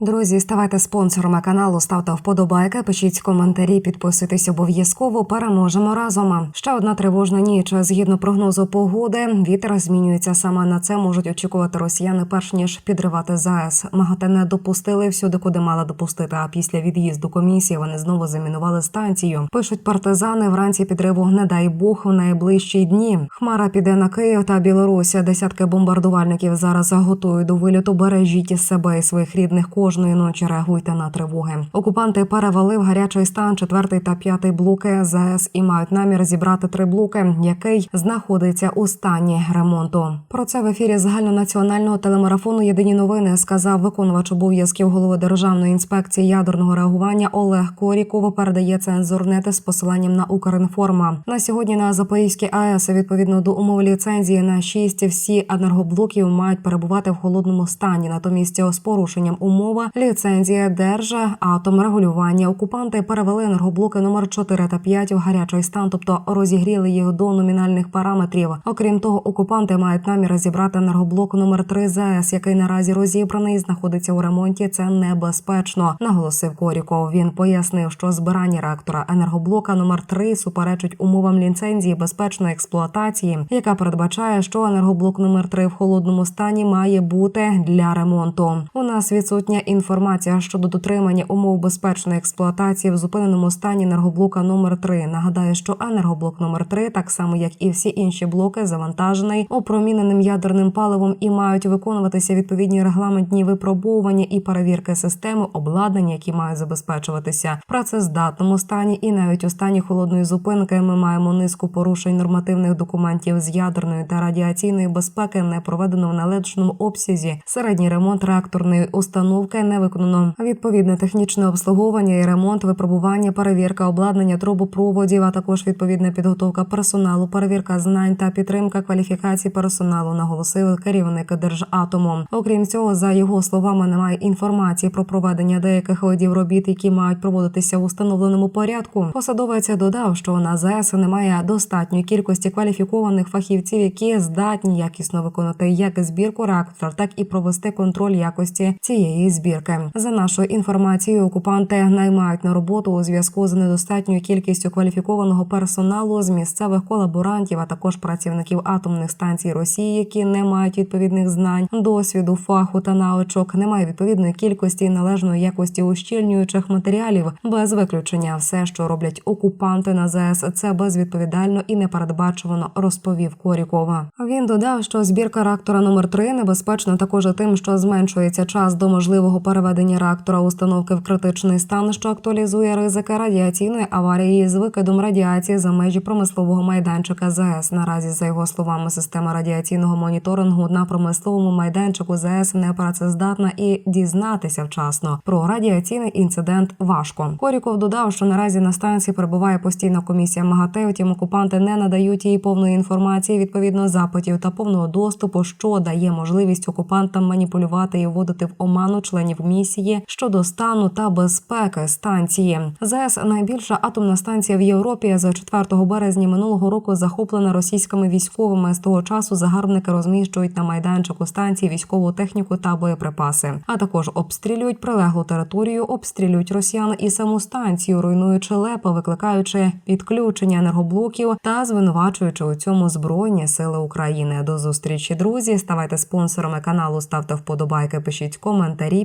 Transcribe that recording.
Друзі, ставайте спонсорами каналу, ставте вподобайки, пишіть коментарі, підписуйтесь обов'язково. Переможемо разом. Ще одна тривожна ніч. Згідно прогнозу погоди, вітер змінюється саме на це. Можуть очікувати росіяни, перш ніж підривати ЗАЕС. МАГАТЕ не допустили всюди, куди мали допустити. А після від'їзду комісії вони знову замінували станцію. Пишуть партизани. Вранці підриву не дай Бог в найближчі дні. Хмара піде на Київ та Білорусь. Десятки бомбардувальників зараз готують до виліту. Бережіть себе і своїх рідних кожної ночі. Реагуйте на тривоги. Окупанти перевели в гарячий стан четвертий та п'ятий блоки ЗАЕС і мають намір зібрати три блоки, який знаходиться у стані ремонту. Про це в ефірі загальнонаціонального телемарафону Єдині новини сказав виконувач обов'язків голови державної інспекції ядерного реагування Олег Коріков. Передає цензурнети з посиланням на Укрінформа. На сьогодні на Запорізькій АЕС відповідно до умов ліцензії на 6 всі енергоблоків мають перебувати в холодному стані. Натомість з порушенням умови ліцензія Держатомрегулювання окупанти перевели енергоблоки номер 4 та 5 в гарячий стан, тобто розігріли їх до номінальних параметрів. Окрім того, окупанти мають намір зібрати енергоблок номер 3 ЗАЕС, який наразі розібраний, знаходиться у ремонті. Це небезпечно, наголосив Коріков. Він пояснив, що збирання реактора енергоблока номер 3 суперечить умовам ліцензії безпечної експлуатації, яка передбачає, що енергоблок номер 3 в холодному стані має бути для ремонту. У нас відсутня інформація щодо дотримання умов безпечної експлуатації в зупиненому стані енергоблока номер 3 Нагадаю, що енергоблок номер 3 так само як і всі інші блоки, завантажений опроміненим ядерним паливом і мають виконуватися відповідні регламентні випробовування і перевірки системи обладнання, які мають забезпечуватися в працездатному стані, і навіть у стані холодної зупинки ми маємо низку порушень нормативних документів з ядерної та радіаційної безпеки, не проведено в належному обсязі. Середній ремонт реакторної установки не виконано. Відповідне технічне обслуговування і ремонт, випробування, перевірка обладнання трубопроводів, а також відповідна підготовка персоналу, перевірка знань та підтримка кваліфікації персоналу, наголосив керівник Держатому. Окрім цього, за його словами, немає інформації про проведення деяких видів робіт, які мають проводитися в установленому порядку. Посадовець додав, що на ЗАЕС немає достатньої кількості кваліфікованих фахівців, які здатні якісно виконати як збірку реактора, так і провести контроль якості цієї збірки. За нашою інформацією, окупанти наймають на роботу у зв'язку з недостатньою кількістю кваліфікованого персоналу з місцевих колаборантів, а також працівників атомних станцій Росії, які не мають відповідних знань, досвіду, фаху та навичок, немає відповідної кількості належної якості ущільнюючих матеріалів. Без виключення, все, що роблять окупанти на ЗС, це безвідповідально і непередбачувано, розповів Корікова. Він додав, що збірка реактора номер 3 небезпечна також тим, що зменшується час до можливого переведення реактора установки в критичний стан, що актуалізує ризики радіаційної аварії з викидом радіації за межі промислового майданчика ЗАЕС. Наразі, за його словами, система радіаційного моніторингу на промисловому майданчику ЗАЕС не працездатна і дізнатися вчасно про радіаційний інцидент важко. Коріков додав, що наразі на станції перебуває постійна комісія МАГАТЕ, втім окупанти не надають їй повної інформації відповідно запитів та повного доступу, що дає можливість окупантам маніпулювати і вводити в оману членів місії щодо стану та безпеки станції. ЗАЕС найбільша атомна станція в Європі з 4 березня минулого року захоплена російськими військовими. З того часу загарбники розміщують на майданчику станції військову техніку та боєприпаси, а також обстрілюють прилеглу територію, обстрілюють росіян і саму станцію, руйнуючи лепа, викликаючи відключення енергоблоків та звинувачуючи у цьому збройні сили України. До зустрічі, друзі. Ставайте спонсорами каналу, ставте вподобайки, пишіть коментарі,